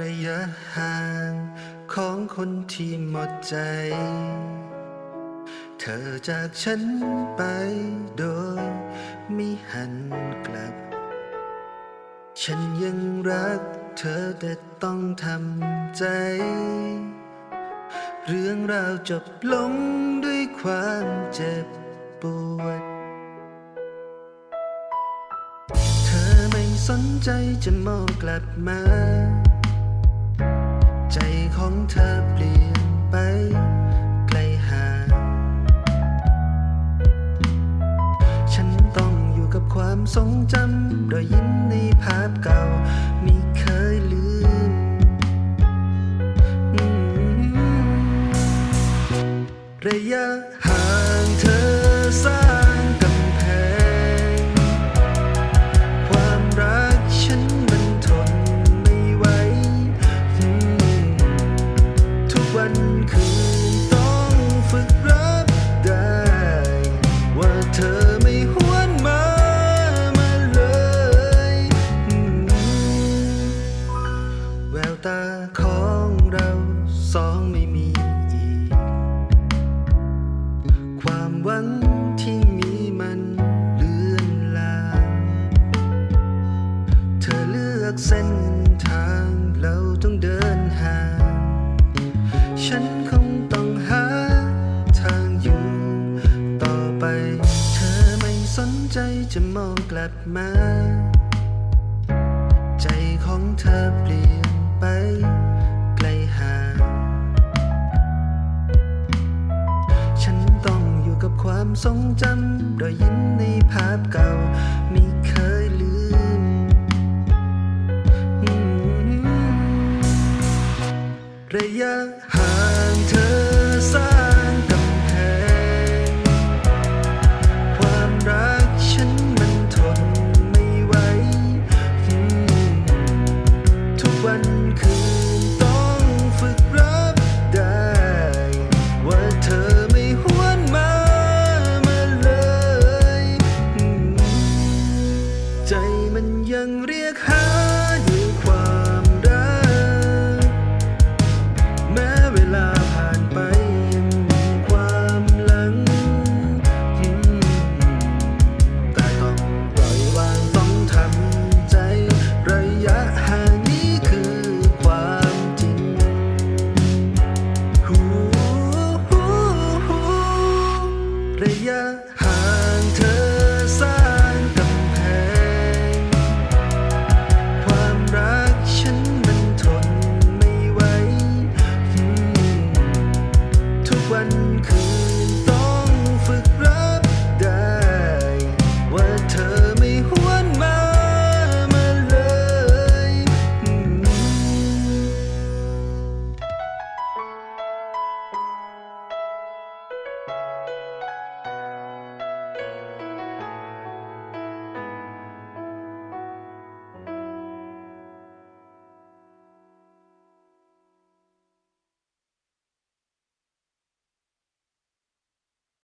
ระยะห่างของคนที่หมดใจ เธอจากฉันไปโดยไม่หันกลับ ฉันยังรักเธอแต่ต้องทำใจ เรื่องราวจบลงด้วยความเจ็บปวด สนใจจะมองกลับมา ใจของเธอเปลี่ยนไปไกลห่างฉันต้องอยู่กับความทรงจำรอยยิ้มในภาพเก่าไม่เคยลืม ระยะห่างเธอสร้ วันคืนต้องฝึกรับได้ ว่าเธอไม่หวนมามาเลยแววตาของเราสองไม่มีอีก ความหวังที่มีมันเลือนลางเธอเลือกเส้นทางเราต้องเดิน ไปเธอไม่สนใจจะมองกลับมา ใจของเธอเปลี่ยนไปไกลห่างฉันต้องอยู่กับความทรงจำรอยยิ้มในภาพเก่าไม่เคยลืมอืมระยะ ใจมันยังเรียกหาอยู่ ม่ไหวอืมทุกวันคื